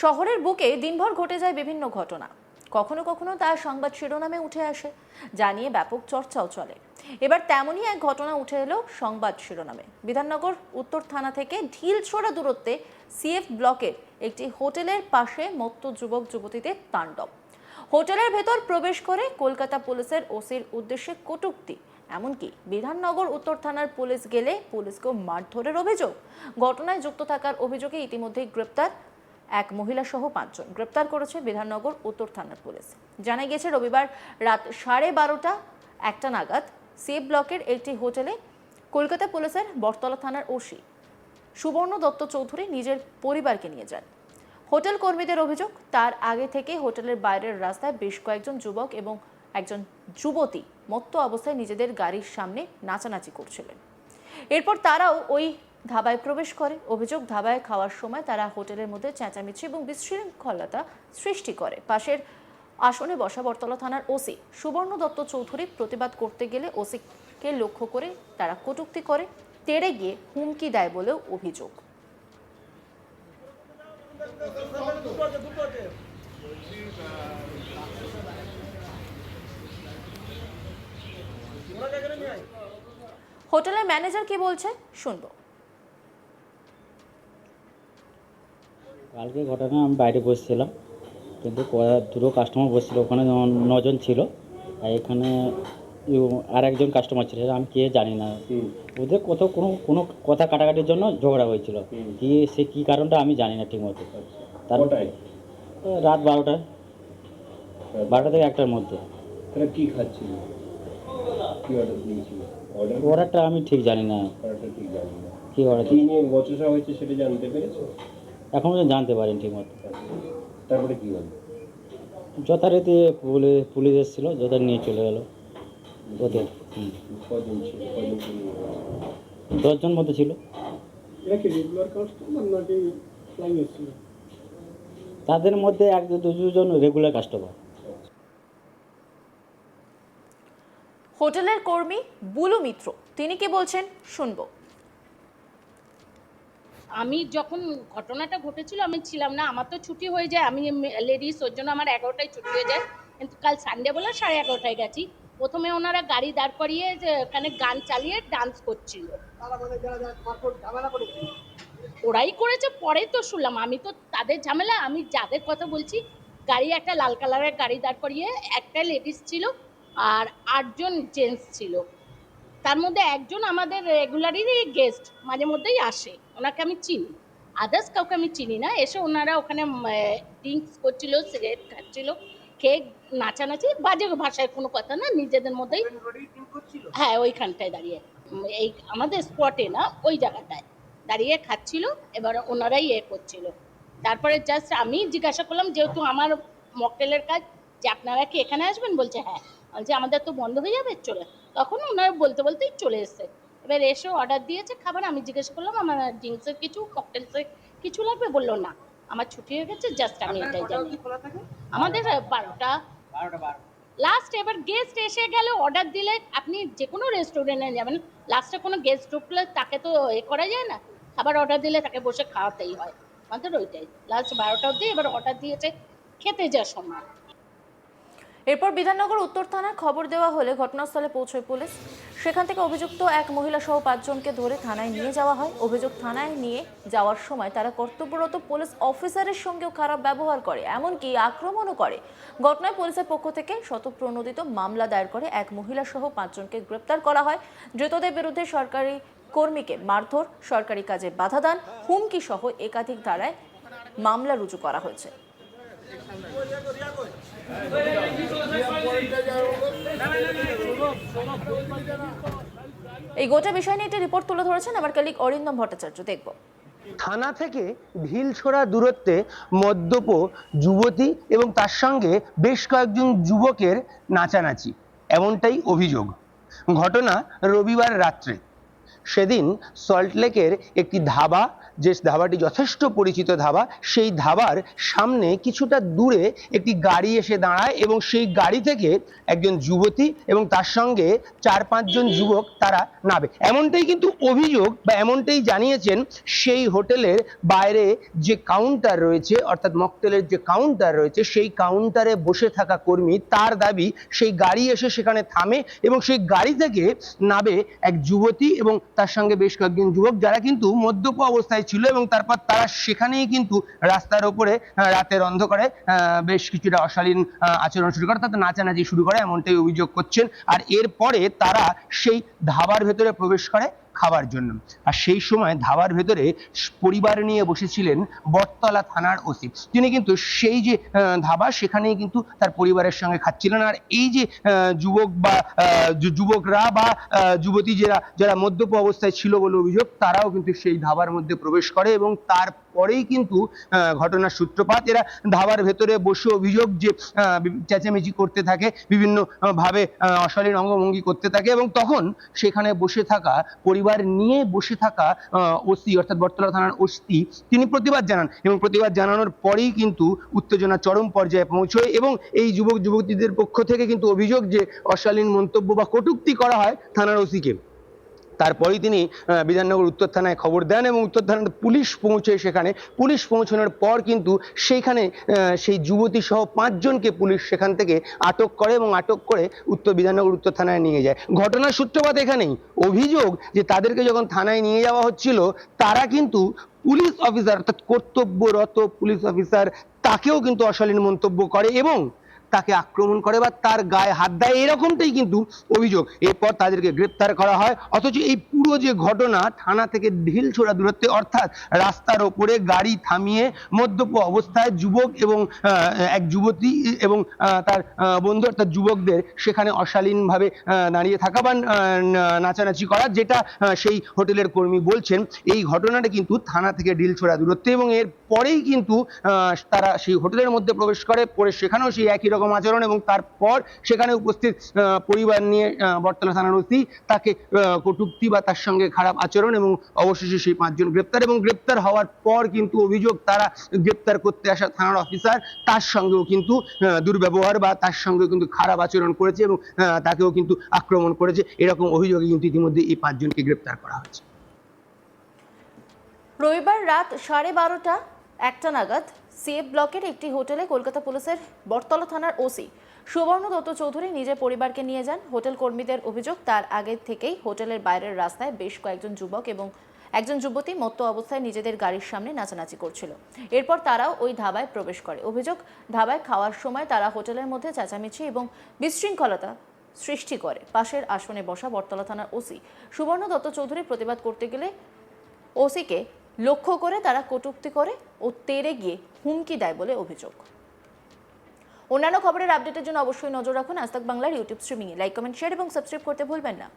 শহরের বুকে দিনভর ঘটে যায় বিভিন্ন ঘটনা। কখনো কখনো তা সংবাদ শিরোনামে উঠে আসে, যা নিয়ে ব্যাপক চর্চাও চলে। এবার তেমনই এক ঘটনা উঠে এলো সংবাদ শিরোনামে। বিধাননগর উত্তর থানা থেকে ঢিলছোড়া দূরত্বে সিএফ ব্লকের একটি হোটেলের পাশে মত্ত যুবক যুবতীদের তাণ্ডব। হোটেলের ভেতর প্রবেশ করে কলকাতা পুলিশের ওসির উদ্দেশ্যে কটূক্তি। এমনকি বিধাননগর উত্তর থানার পুলিশ গেলে পুলিশকেও মারধরের অভিযোগ। ঘটনায় যুক্ত থাকার অভিযোগে ইতিমধ্যেই গ্রেপ্তার এক মহিলা সহ পাঁচজন গ্রেপ্তার করেছে বিধাননগর উত্তর থানার পুলিশ। জানা গেছে রবিবার রাত সাড়ে বারোটা একটা নাগাদ সি ব্লকের একটি হোটেলে কলকাতা পুলিশের বটতলা থানার ওসি সুবর্ণ দত্ত চৌধুরী নিজের পরিবারকে নিয়ে যান। হোটেল কর্মীদের অভিযোগ, তার আগে থেকে হোটেলের বাইরের রাস্তায় বেশ কয়েকজন যুবক এবং একজন যুবতী মত্ত অবস্থায় নিজেদের গাড়ির সামনে নাচানাচি করছিলেন। এরপর তারাও ওই ধাবায় প্রবেশ করে। অভিযোগ, ধাবায় খাওয়ার সময় তারা হোটেলের মধ্যে চেঁচামেচি এবং বিশৃঙ্খলতা সৃষ্টি করে। পাশের আসনে বসা বটতলা থানার ওসি সুবর্ণ দত্ত চৌধুরী প্রতিবাদ করতে গেলে ওসিকে লক্ষ্য করে তারা কটূক্তি করে, তেড়ে গিয়ে হুমকি দেয় বলেও অভিযোগ। হোটেলের ম্যানেজার কি বলছে? শুনব। কালকে ঘটনা আমি বাইরে বসছিলাম। কিন্তু দুটো কাস্টমার বসছিল ওখানে যেমন নজন ছিল আর এখানে আর একজন কাস্টমার ছিল আমি কে জানি না। ওদের কত কোনো কোনো কথা কাটাকাটির জন্য ঝগড়া হয়েছিল। কি সে কী কারণটা আমি জানি না ঠিকমতো। তার রাত বারোটায় বারোটা থেকে একটার মধ্যে। তারা কি খাচ্ছিল? কি অর্ডার দিয়েছিল? অর্ডারটা আমি ঠিক জানি না। করাটা ঠিক জানি না। কী অর্ডার কি নিয়ে বচসা হয়েছে সেটা জানতে পেরেছ? এখন পর্যন্ত জানতে পারিনি ঠিকমতো। তারপরে কি হলো? যথারীতি পুলিশ পুলিশ এসেছিল যথা নিয়ে চলে গেলো। ওদের কজন ছিল? কজন দশজন মতো ছিল। এরা কি রেগুলার কাস্টমার নাকি ফ্লাইং এসেছিল? তাদের মধ্যে এক দু- দুজন রেগুলার কাস্টমার হোটেলের কর্মী বুলু মিত্র তিনি কি বলছেন? শুনব। আমি যখন ঘটনাটা ঘটেছিল, আমি ছিলাম না। আমার তো ছুটি হয়ে যায়। আমি লেডিস ওর জন্য আমার এগারোটায় ছুটি হয়ে যায়। কিন্তু কাল সানডে বলে সাড়ে এগারোটায় গেছি। প্রথমে ওনারা গাড়ি দাঁড় করিয়ে যে ওখানে গান চালিয়ে ডান্স করছিল। ওরাই করেছে, পরে তো শুনলাম। আমি তো তাদের ঝামেলা, আমি যাদের কথা বলছি, গাড়ি একটা লাল কালারের গাড়ি দাঁড় করিয়ে একটা লেডিস ছিল আর আটজন জেন্টস ছিল। তার মধ্যে একজন আমাদের রেগুলারই গেস্ট মাঝে মধ্যেই আসে। ওনাকে আমি চিনি। আদার্স কাউকে আমি চিনি না। এসে ওনারা ওখানে ড্রিঙ্কস করছিল সিগারেট খাচ্ছিল, খেয়ে নাচানাচি। বাজে ভাষায় কোনো কথা না, নিজেদের মধ্যেই হ্যাঁ ওইখানটায় দাঁড়িয়ে। এই আমাদের স্পটে না, ওই জায়গাটায় দাঁড়িয়ে খাচ্ছিল, এবার ওনারাই এ করছিল। তারপরে জাস্ট আমি জিজ্ঞাসা করলাম, যেহেতু আমার মকটেলের কাজ, যে আপনারা কি এখানে আসবেন? বলছে হ্যাঁ। বলছে আমাদের তো বন্ধ হয়ে যাবে চলে। তখন ওনারা বলতে বলতেই চলে এসছে। এবার এসে অর্ডার দিয়েছে খাবার। আমি জিজ্ঞেস করলাম আমার ড্রিঙ্কসের কিছু ককটেলসের কিছু লাগবে? বলল না আমার ছুটি হয়ে গেছে জাস্ট আমি এটাই জানি। আমাদের বারোটা। লাস্ট এবার গেস্ট এসে গেলে অর্ডার দিলে আপনি যে কোনো রেস্টুরেন্টে যাবেন। লাস্টে কোনো গেস্ট ঢুকলে তাকে তো এ করা যায় না। খাবার অর্ডার দিলে তাকে বসে খাওয়াতেই হয়। আমাদের ওইটাই। লাস্ট বারোটা অবধি এবার অর্ডার দিয়েছে খেতে যাওয়ার সময়। এরপর বিধাননগর উত্তর থানায় খবর দেওয়া হলে ঘটনাস্থলে পৌঁছয় পুলিশ। সেখান থেকে অভিযুক্ত এক মহিলা সহ পাঁচজনকে ধরে থানায় নিয়ে যাওয়া হয়। অভিযোগ থানায় নিয়ে যাওয়ার সময় তারা কর্তব্যরত পুলিশ অফিসারের সঙ্গেও খারাপ ব্যবহার করে, এমনকি আক্রমণও করে। ঘটনায় পুলিশের পক্ষ থেকে শতপ্রণোদিত মামলা দায়ের করে এক মহিলা সহ পাঁচজনকে গ্রেপ্তার করা হয়। ধৃতদের বিরুদ্ধে সরকারি কর্মীকে মারধর, সরকারি কাজে বাধা দান, হুমকি সহ একাধিক ধারায় মামলা রুজু করা হয়েছে। এই গোটা বিষয় নিয়ে একটি রিপোর্ট তুলে ধরেছেন আমার কালিক অরিন্দম ভট্টাচার্য। দেখব। থানা থেকে ঢিল ছোড়া দূরত্বে মদ্যপ যুবতী এবং তার সঙ্গে বেশ কয়েকজন যুবকের নাচানাচি। এমনটাই অভিযোগ। ঘটনা রবিবার রাত্রে। সেদিন সল্টলেকের একটি ধাবা যে ধাবাটি যথেষ্ট পরিচিত ধাবা, সেই ধাবার সামনে কিছুটা দূরে একটি গাড়ি এসে দাঁড়ায় এবং সেই গাড়ি থেকে একজন যুবতী এবং তার সঙ্গে চার পাঁচজন যুবক তারা নাবে এমনটাই কিন্তু অভিযোগ বা এমনটাই জানিয়েছেন সেই হোটেলের বাইরে যে কাউন্টার রয়েছে, অর্থাৎ মকটেলের যে কাউন্টার রয়েছে, সেই কাউন্টারে বসে থাকা কর্মী, তার দাবি সেই গাড়ি এসে সেখানে থামে এবং সেই গাড়ি থেকে নাবে এক যুবতী এবং তার সঙ্গে বেশ কয়েকজন যুবক, যারা কিন্তু মদ্যপ অবস্থায় ছিল এবং তারপর তারা সেখানেই কিন্তু রাস্তার ওপরে রাতের অন্ধকারে বেশ কিছুটা অশালীন আচরণ শুরু করে তাতে নাচানাচি শুরু করে, এমনটাই অভিযোগ করছেন। আর এরপরে তারা সেই ধাবার ভেতরে প্রবেশ করে খাবার জন্য। আর সেই সময় ধাবার ভেতরে পরিবার নিয়ে বসেছিলেন বটতলা থানার ওসি। তিনি কিন্তু সেই যে ধাবা সেখানেই কিন্তু তার পরিবারের সঙ্গে খাচ্ছিলেন। আর এই যে যুবক বা যুবকরা বা যুবতী যারা যারা মদ্যপ অবস্থায় ছিল বলে অভিযোগ, তারাও কিন্তু সেই ধাবার মধ্যে প্রবেশ করে এবং তারপরেই কিন্তু ঘটনার সূত্রপাত। এরা ধাবার ভেতরে বসে অভিযোগ যে চেঁচামেচি করতে থাকে, বিভিন্ন ভাবে অশালীন অঙ্গভঙ্গি করতে থাকে এবং তখন সেখানে বসে থাকা, পরিবার নিয়ে বসে থাকা ওসি, অর্থাৎ বটতলা থানার ওসি, তিনি প্রতিবাদ জানান এবং প্রতিবাদ জানানোর পরেই কিন্তু উত্তেজনা চরম পর্যায়ে পৌঁছয় এবং এই যুবক যুবতীদের পক্ষ থেকে কিন্তু অভিযোগ যে, অশালীন মন্তব্য বা কটূক্তি করা হয় থানার ওসিকে। তারপরেই তিনি বিধাননগর উত্তর থানায় খবর দেন এবং উত্তর থানাতে পুলিশ পৌঁছে সেখানে পুলিশ পৌঁছানোর পর কিন্তু সেইখানে সেই যুবতী সহ পাঁচজনকে পুলিশ সেখান থেকে আটক করে এবং আটক করে উত্তর বিধাননগর উত্তর থানায় নিয়ে যায়। ঘটনার সূত্রপাত এখানেই। অভিযোগ যে তাদেরকে যখন থানায় নিয়ে যাওয়া হচ্ছিল, তারা কিন্তু পুলিশ অফিসার অর্থাৎ কর্তব্যরত পুলিশ অফিসার তাকেও কিন্তু অশালীন মন্তব্য করে এবং তাকে আক্রমণ করে বা তার গায়ে হাত দেয়, এরকমটাই কিন্তু অভিযোগ। এরপর তাদেরকে গ্রেপ্তার করা হয়। অথচ এই পুরো যে ঘটনা, থানা থেকে ঢিল ছোড়া দূরত্বে, অর্থাৎ রাস্তার ওপরে গাড়ি থামিয়ে মদ্যপ অবস্থায় যুবক এবং এক যুবতী এবং তার বন্ধু অর্থাৎ যুবকদের সেখানে অশালীনভাবে দাঁড়িয়ে থাকা বা নাচানাচি করা, যেটা সেই হোটেলের কর্মী বলছেন, এই ঘটনাটা কিন্তু থানা থেকে ঢিল ছোড়া দূরত্বে এবং এর পরেই কিন্তু তারা সেই হোটেলের মধ্যে প্রবেশ করে, পরে সেখানেও সেই একই রকম আচরণ এবং তারপর সেখানে উপস্থিত পরিবার নিয়ে বটতলা থানার ওসি তাকে কটূক্তি বা তার সঙ্গে খারাপ আচরণ এবং অবশেষে সেই পাঁচজন গ্রেপ্তার এবং গ্রেপ্তার হওয়ার পর কিন্তু অভিযোগ তারা গ্রেপ্তার করতে আসা থানার অফিসার তার সঙ্গেও কিন্তু দুর্ব্যবহার বা তার সঙ্গে কিন্তু খারাপ আচরণ করেছে এবং তাকেও কিন্তু আক্রমণ করেছে। এরকম অভিযোগে কিন্তু ইতিমধ্যে এই পাঁচজনকে গ্রেপ্তার করা হয়েছে। রবিবার রাত সাড়ে বারোটা, একটা নাগাদ সিএফ ব্লকের একটি হোটেলে কলকাতা পুলিশের বটতলা থানার ওসি সুবর্ণ দত্ত চৌধুরী নিজের পরিবারকে নিয়ে যান। হোটেল কর্মীদের অভিযোগ, তার আগে থেকেই হোটেলের বাইরের রাস্তায় বেশ কয়েকজন যুবক এবং একজন যুবতী মত্ত অবস্থায় নিজেদের গাড়ির সামনে নাচানাচি করছিল। এরপর তারাও ওই ধাবায় প্রবেশ করে। অভিযোগ, ধাবায় খাওয়ার সময় তারা হোটেলের মধ্যে চেঁচামেচি এবং বিশৃঙ্খলতা সৃষ্টি করে। পাশের আসনে বসা বটতলা থানার ওসি সুবর্ণ দত্ত চৌধুরী প্রতিবাদ করতে গেলে ওসিকে লক্ষ্য করে তারা কটুক্তি করে ও তেরে গিয়ে হুমকি দেয় বলে অভিযোগ। অন্যান্য খবরের আপডেটের জন্য অবশ্যই নজর রাখুন। আজ বাংলার ইউটিউব স্ট্রিমিংয়ে লাইক কমেন্ট শেয়ার এবং সাবস্ক্রাইব করতে ভুলবেন না।